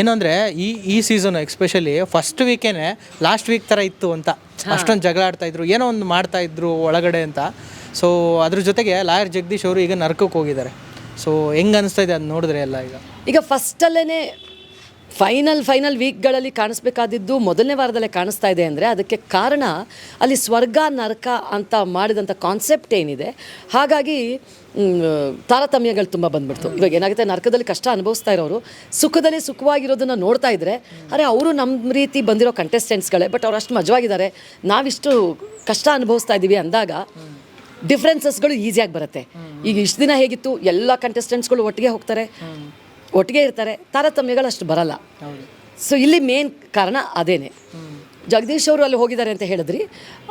ಏನಂದ್ರೆ ಈ ಈ ಸೀಸನ್ ಎಕ್ಸ್ಪೆಷಲಿ ಫಸ್ಟ್ ವೀಕೇನೆ ಲಾಸ್ಟ್ ವೀಕ್ ಥರ ಇತ್ತು ಅಂತ. ಅಷ್ಟೊಂದು ಜಗಳ ಆಡ್ತಾ ಇದ್ರು ಏನೋ ಒಂದು ಮಾಡ್ತಾ ಇದ್ರು ಒಳಗಡೆ ಅಂತ. ಸೊ ಅದ್ರ ಜೊತೆಗೆ ಲಾಯರ್ ಜಗದೀಶ್ ಅವರು ಈಗ ನರ್ಕಕ್ಕೆ ಹೋಗಿದ್ದಾರೆ. ಸೊ ಹೆಂಗ್ ಅನಿಸ್ತಾ ಇದೆ ಅದು ನೋಡಿದ್ರೆ ಎಲ್ಲ ಈಗ. ಈಗ ಫಸ್ಟಲ್ಲೇ ಫೈನಲ್ ಫೈನಲ್ ವೀಕ್ಗಳಲ್ಲಿ ಕಾಣಿಸ್ಬೇಕಾದಿದ್ದು ಮೊದಲನೇ ವಾರದಲ್ಲೇ ಕಾಣಿಸ್ತಾ ಇದೆ ಅಂದರೆ ಅದಕ್ಕೆ ಕಾರಣ ಅಲ್ಲಿ ಸ್ವರ್ಗ, ನರಕ ಅಂತ ಮಾಡಿದಂಥ ಕಾನ್ಸೆಪ್ಟ್ ಏನಿದೆ. ಹಾಗಾಗಿ ತಾರತಮ್ಯಗಳು ತುಂಬ ಬಂದ್ಬಿಡ್ತು. ಇವಾಗ ಏನಾಗುತ್ತೆ, ನರಕದಲ್ಲಿ ಕಷ್ಟ ಅನುಭವಿಸ್ತಾ ಇರೋರು, ಸುಖದಲ್ಲಿ ಸುಖವಾಗಿರೋದನ್ನು ನೋಡ್ತಾ ಇದ್ದರೆ ಅರೆ ಅವರು ನಮ್ಮ ರೀತಿ ಬಂದಿರೋ ಕಂಟೆಸ್ಟೆಂಟ್ಸ್ಗಳೇ ಬಟ್ ಅವ್ರು ಅಷ್ಟು ಮಜವಾಗಿದ್ದಾರೆ. ನಾವಿಷ್ಟು ಕಷ್ಟ ಅನುಭವಿಸ್ತಾ ಇದ್ದೀವಿ ಅಂದಾಗ ಡಿಫ್ರೆನ್ಸಸ್ಗಳು ಈಸಿಯಾಗಿ ಬರುತ್ತೆ. ಈಗ ಇಷ್ಟು ದಿನ ಹೇಗಿತ್ತು, ಎಲ್ಲ ಕಂಟೆಸ್ಟೆಂಟ್ಸ್ಗಳು ಒಟ್ಟಿಗೆ ಹೋಗ್ತಾರೆ. ಒಟ್ಟಿಗೆ ಇರ್ತಾರೆ ತಾರತಮ್ಯಗಳು ಅಷ್ಟು ಬರಲ್ಲ. ಸೊ ಇಲ್ಲಿ ಮೇನ್ ಕಾರಣ ಅದೇನೆ. ಜಗದೀಶ್ ಅವರು ಅಲ್ಲಿ ಹೋಗಿದ್ದಾರೆ ಅಂತ ಹೇಳಿದ್ರಿ.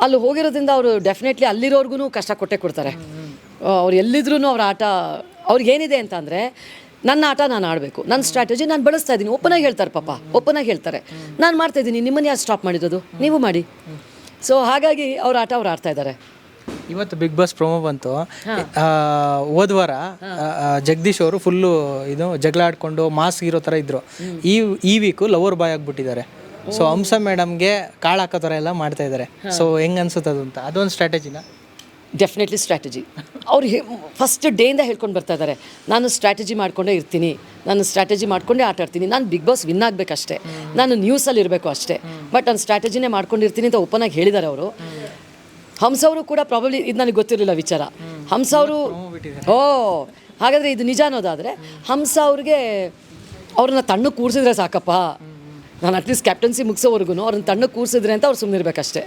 ಅಲ್ಲಿ ಹೋಗಿರೋದ್ರಿಂದ ಅವರು ಡೆಫಿನೆಟ್ಲಿ ಅಲ್ಲಿರೋರ್ಗು ಕಷ್ಟ ಕೊಟ್ಟೆ ಕೊಡ್ತಾರೆ. ಅವ್ರು ಎಲ್ಲಿದ್ರೂ ಅವ್ರ ಆಟ ಅವ್ರಿಗೇನಿದೆ ಅಂತ ಅಂದರೆ ನನ್ನ ಆಟ ನಾನು ಆಡಬೇಕು. ನನ್ನ ಸ್ಟ್ರಾಟಜಿ ನಾನು ಬಳಸ್ತಾ ಇದ್ದೀನಿ. ಓಪನಾಗಿ ಹೇಳ್ತಾರೆ ಪಾಪ ಓಪನಾಗಿ ಹೇಳ್ತಾರೆ. ನಾನು ಮಾಡ್ತಾ ಇದ್ದೀನಿ. ನಿಮ್ಮನ್ನ ಯಾರು ಸ್ಟಾಪ್ ಮಾಡಿರೋದು? ನೀವು ಮಾಡಿ. ಸೊ ಹಾಗಾಗಿ ಅವ್ರ ಆಟ ಅವ್ರು ಆಡ್ತಾ ಇದ್ದಾರೆ. ಇವತ್ತು ಬಿಗ್ ಬಾಸ್ ಪ್ರೊಮೋ ಬಂತು. ಆ, ಹೋದ್ ವಾರ ಆ, ಆ, ಜಗದೀಶ್ ಅವರು ಫುಲ್ಲು ಇದು ಜಗಳ ಆಡ್ಕೊಂಡು ಮಾಸ್ ಇರೋ ಥರ ಇದ್ರು. ಈ ಈ ವೀಕು ಲವರ್ ಬಾಯ್ ಆಗ್ಬಿಟ್ಟಿದ್ದಾರೆ. ಸೊ ಹಂಸ ಮೇಡಮ್ಗೆ ಕಾಳು ಹಾಕೋ ಥರ ಎಲ್ಲ ಮಾಡ್ತಾ ಇದ್ದಾರೆ. ಸೊ ಹೆಂಗ್ ಅನ್ಸುತ್ತೆ ಅದು ಅಂತ? ಅದೊಂದು ಸ್ಟ್ರಾಟಜಿನ ಡೆಫಿನೆಟ್ಲಿ ಸ್ಟ್ರಾಟಜಿ ಅವ್ರು ಫಸ್ಟ್ ಡೇಯಿಂದ ಹೇಳ್ಕೊಂಡು ಬರ್ತಾ ಇದ್ದಾರೆ. ನಾನು ಸ್ಟ್ರಾಟಜಿ ಮಾಡ್ಕೊಂಡೇ ಇರ್ತೀನಿ. ನಾನು ಸ್ಟ್ರಾಟಜಿ ಮಾಡ್ಕೊಂಡೇ ಆಟ ಆಡ್ತೀನಿ. ನಾನು ಬಿಗ್ ಬಾಸ್ ವಿನ್ ಆಗಬೇಕಷ್ಟೇ. ನಾನು ನ್ಯೂಸಲ್ಲಿ ಇರಬೇಕು ಅಷ್ಟೇ. ಬಟ್ ನಾನು ಸ್ಟ್ರಾಟಜಿನೇ ಮಾಡ್ಕೊಂಡಿರ್ತೀನಿ ಅಂತ ಓಪನಾಗಿ ಹೇಳಿದ್ದಾರೆ ಅವರು. ಹಂಸ ಅವರು ಕೂಡ ಪ್ರಾಬಬ್ಲಿ ಇದು ನನಗೆ ಗೊತ್ತಿರಲಿಲ್ಲ ವಿಚಾರ. ಹಂಸ ಅವರು ಓ ಹಾಗಾದರೆ ಇದು ನಿಜ ಅನ್ನೋದಾದರೆ ಹಂಸ ಅವ್ರಿಗೆ ಅವ್ರನ್ನ ತಣ್ಣಗೆ ಕೂರಿಸಿದ್ರೆ ಸಾಕಪ್ಪ. ನಾನು ಅಟ್ಲೀಸ್ಟ್ ಕ್ಯಾಪ್ಟನ್ಸಿ ಮುಗಿಸೋವರೆಗೂ ಅವ್ರನ್ನ ತಣ್ಣಗೆ ಕೂರಿಸಿದ್ರೆ ಅಂತ ಅವ್ರು ಸುಮ್ಮನಿರ್ಬೇಕಷ್ಟೇ